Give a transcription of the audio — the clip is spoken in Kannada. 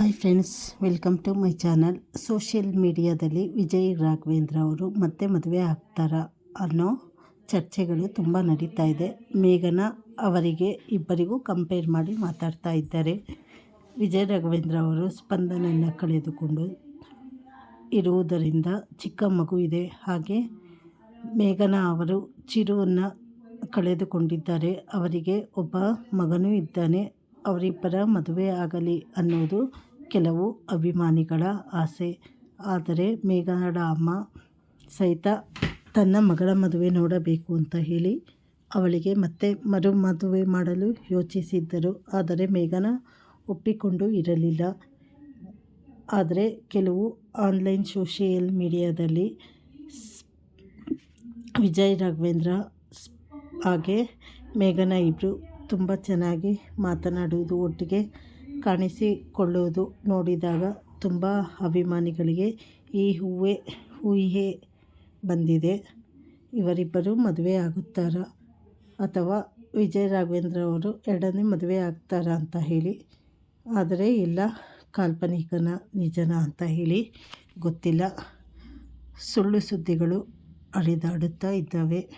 Hi friends welcome to my channel social ಮೀಡಿಯಾದಲ್ಲಿ ವಿಜಯ್, ರಾಘವೇಂದ್ರ ಅವರು ಮತ್ತೆ ಮದುವೆ ಆಗ್ತಾರಾ ಅನ್ನೋ ಚರ್ಚೆಗಳು ತುಂಬ ನಡೀತಾ ಇದೆ. ಮೇಘನ ಅವರಿಗೆ ಇಬ್ಬರಿಗೂ ಕಂಪೇರ್ ಮಾಡಿ ಮಾತಾಡ್ತಾ ಇದ್ದಾರೆ. ವಿಜಯ್, ರಾಘವೇಂದ್ರ ಅವರು ಸ್ಪಂದನನ್ನು ಕಳೆದುಕೊಂಡು ಇರುವುದರಿಂದ ಚಿಕ್ಕ ಮಗು ಇದೆ. ಹಾಗೆ ಮೇಘನ ಅವರು ಚಿರುವನ್ನು ಕಳೆದುಕೊಂಡಿದ್ದಾರೆ. ಅವರಿಗೆ ಒಬ್ಬ ಮಗನೂ ಇದ್ದಾನೆ. ಅವರಿಬ್ಬರ ಮದುವೆ ಆಗಲಿ ಅನ್ನೋದು ಕೆಲವು ಅಭಿಮಾನಿಗಳ ಆಸೆ. ಆದರೆ ಮೇಘನಾಡ ಅಮ್ಮ ಸಹಿತ ತನ್ನ ಮಗಳ ಮದುವೆ ನೋಡಬೇಕು ಅಂತ ಹೇಳಿ ಅವಳಿಗೆ ಮತ್ತೆ ಮರು ಮದುವೆ ಮಾಡಲು ಯೋಚಿಸಿದ್ದರು. ಆದರೆ ಮೇಘನ ಒಪ್ಪಿಕೊಂಡು ಇರಲಿಲ್ಲ. ಆದರೆ ಕೆಲವು ಆನ್ಲೈನ್ ಸೋಷಿಯಲ್ ಮೀಡಿಯಾದಲ್ಲಿ ವಿಜಯ್ ರಾಘವೇಂದ್ರ ಹಾಗೆ ಮೇಘನ ಇಬ್ಬರು ತುಂಬ ಚೆನ್ನಾಗಿ ಮಾತನಾಡುವುದು ಒಟ್ಟಿಗೆ ಕಾಣಿಸಿಕೊಳ್ಳುವುದು ನೋಡಿದಾಗ ತುಂಬ ಅಭಿಮಾನಿಗಳಿಗೆ ಈ ಹೂವೇ ಊಹೆ ಬಂದಿದೆ. ಇವರಿಬ್ಬರು ಮದುವೆ ಆಗುತ್ತಾರಾ ಅಥವಾ ವಿಜಯ ರಾಘವೇಂದ್ರ ಅವರು ಎರಡನೇ ಮದುವೆ ಆಗ್ತಾರಾ ಅಂತ ಹೇಳಿ. ಆದರೆ ಇಲ್ಲ, ಕಾಲ್ಪನಿಕನ ನಿಜನ ಅಂತ ಹೇಳಿ ಗೊತ್ತಿಲ್ಲ. ಸುಳ್ಳು ಸುದ್ದಿಗಳು ಹರಿದಾಡುತ್ತಾ ಇದ್ದಾವೆ.